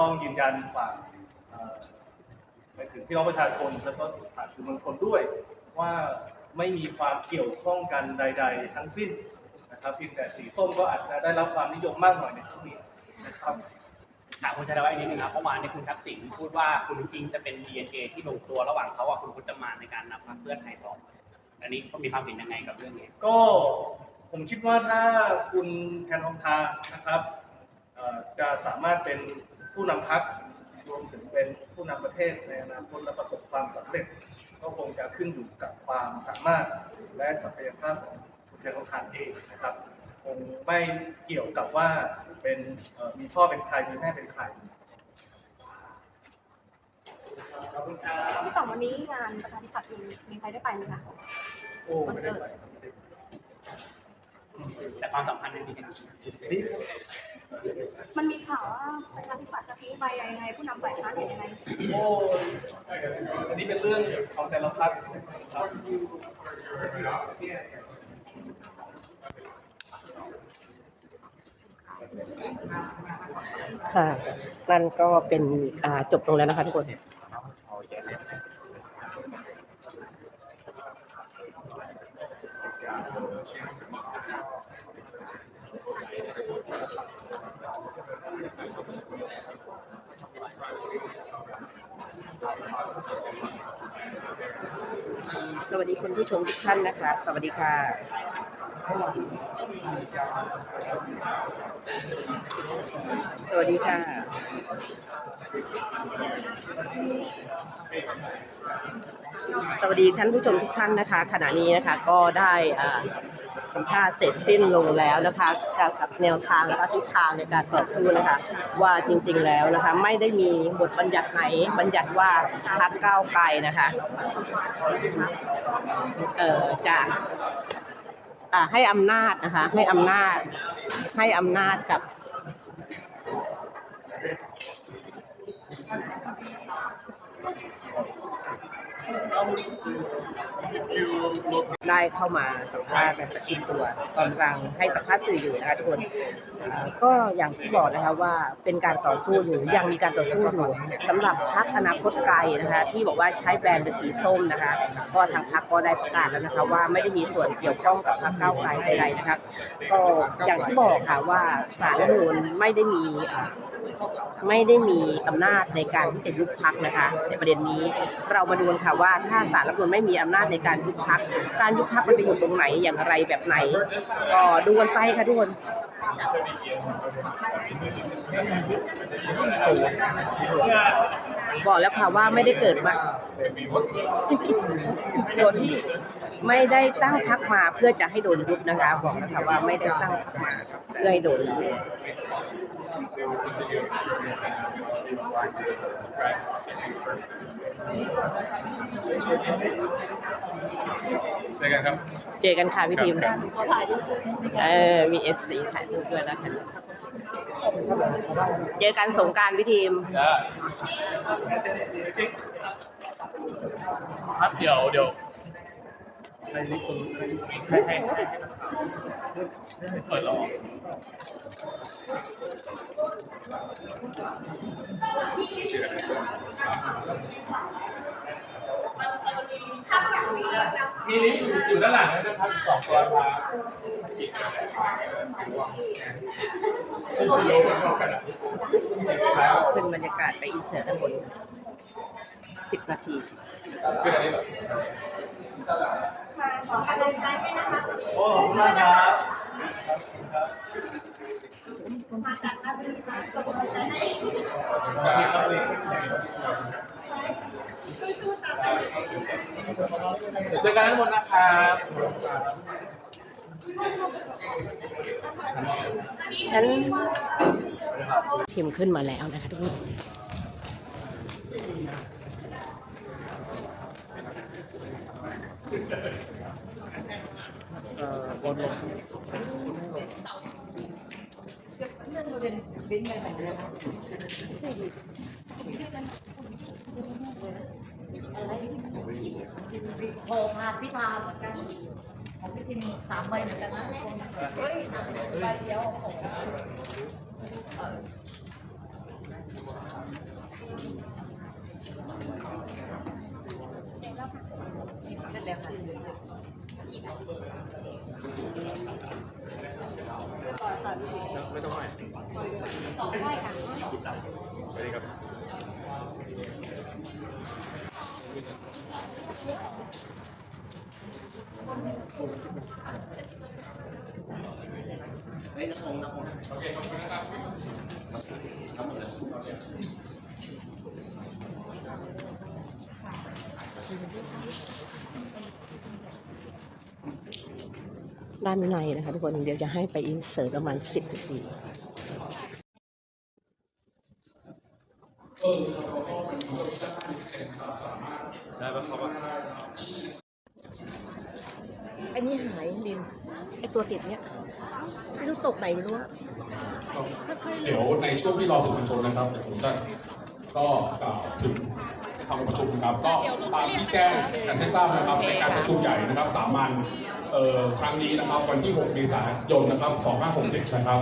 ต้องยืนยันฝากเอ่อไปถึงพี่น้องประชาชนแล้วก็ผ่านสื่อมวลชนด้วย ว่าไม่มีความเกี่ยวข้องกันใด ๆ ทั้งสิ้นนะครับเพียงแต่สีส้มก็อาจจะได้รับความนิยมมากหน่อยในช่วงนี้นะครับถามคุณชัยวัฒน์อีกนิดนึงครับเมื่อวานนี้คุณทักษิณพูดว่าคุณนุ้งอิงจะเป็น DNA ที่ลงตัวระหว่างเขากับคุณพุทธมานในการนำพรรคเพื่อไทยต่ออันนี้เขามีความเห็นยังไงกับเรื่องนี้ ก็ผมคิดว่าถ้าคุณแทนทองทานะครับเอ่อจะสามารถเป็น ผู้นำพักรวมถึงเป็นผู้นำประเทศในอนาคตและประสบความสำเร็จ ก็คงจะขึ้นอยู่กับความสามารถและศักยภาพของคุณแทนทองทานเองนะครับคงไม่เกี่ยวกับว่าเป็นเอ่อมีพ่อเป็นใครมีแม่เป็นใครขอบคุณครับที่ต่อวันนี้งานประชาธิปัตย์มีมีใครได้ไปไหมคะโอ้ไม่ได้ไปแต่ความสัมพันธ์นั้นดีจริง มันมีข่าวว่าประชาธิปัตย์จะทิ้งไปยังไงผู้นำฝ่ายค้านหรือยังไงโอ้อันนี้เป็นเรื่องของแต่ละพรรคครับค่ะ นั่นก็เป็นอ่าจบลงแล้วนะคะทุกคน สวัสดีคุณผู้ชมทุกท่านนะคะ สวัสดีค่ะสวัสดีค่ะ สวัสดีท่านผู้ชมทุกท่านนะคะ ขณะนี้นะคะก็ได้อ่า สัมภาษณ์เสร็จสิ้นลงแล้วนะคะกับกับแนวทางและทิศทางในการต่อสู้นะคะ ว่าจริงๆแล้วนะคะ ไม่ได้มีบทบัญญัติไหนบัญญัติว่าพรรคก้าวไกลนะคะเอ่อจะให้อำนาจนะคะ ให้อำนาจให้อำนาจกับ ได้เข้ามาสัมภาษณ์แบบประชิดตัวกำลังให้สัมภาษณ์สื่ออยู่นะคะทุกคนก็อย่างที่บอกนะคะว่าเป็นการต่อสู้อยู่ยังมีการต่อสู้อยู่สำหรับพรรคอนาคตไกลนะคะที่บอกว่าใช้แบรนด์เป็นสีส้มนะคะก็ทางพรรคก็ได้ประกาศแล้วนะคะว่าไม่ได้มีส่วนเกี่ยวข้องกับพรรคก้าไกลใดๆนะคะก็อย่างที่บอกค่ะว่าสารรัฐมนูญไม่ได้มีไม่ได้มีอำนาจในการที่จะยุบพักนะคะในประเด็นนี้ เรามาดูกันค่ะว่าถ้าสารรัฐธรรมนูญไม่มีอำนาจในการยุบพักการยุบพักมันไปอยู่ตรงไหนอย่างไรแบบไหนก็ดูกันไปค่ะทุกคนบอกแล้วค่ะว่าไม่ได้เกิดมาคนที่ไม่ได้ตั้งพักมาเพื่อจะให้โดนยุบนะคะ บอกแล้วค่ะว่าไม่ได้ตั้งพักมาเพื่อให้โดนยุบ เจอกันครับ เจอกันค่ะพี่ทีมเออมีเอฟซีถ่ายรูปด้วยนะคะเจอกันสงกรารพี่ทีมครับเดี๋ยวเดี๋ยว ให้ให้คุณให้ให้ให้เปิดรอมีลิฟต์อยู่ด้านหลังนะครับสองตัวครับขึ้นบรรยากาศไปอินเสิร์ตด้านบน สิบนาทีคืออันนี้เหรอโอ้ขอบคุณมากครับเจอกันทั้งหมดนะครับฉันทีมขึ้นมาแล้วนะคะทุกคน โทรพาพิธาเหมือนกันของพี่ทิมสามใบเหมือนกันนะเฮ้ยใบเดียวส่ง ไม่ต้องไหวต่อไหวค่ะไปเลยครับเฮ้ยนักองนักองโอเคขอบคุณนะครับทั้งหมดเลยานในนะคะทุกคนเดี๋ยวจะให้ไปอินเสิร์ตประมาณ10นาทีไอ้นี่หายลินไอ้ตัวติดเนี้ยไม่รู้ตกไหนไม่รู้อะเดี๋ยวในช่วงที่รอสื่อมวลชนนะครับเดี๋ยวผมจะก็กล่าวถึง ทางประชุมครับ ก็ตามที่แจ้งกันให้ทราบนะครับในการประชุมใหญ่นะครับสามัญเอ่อครั้งนี้นะครับ วันที่ 6 เมษายนนะครับ 2567 นะครับ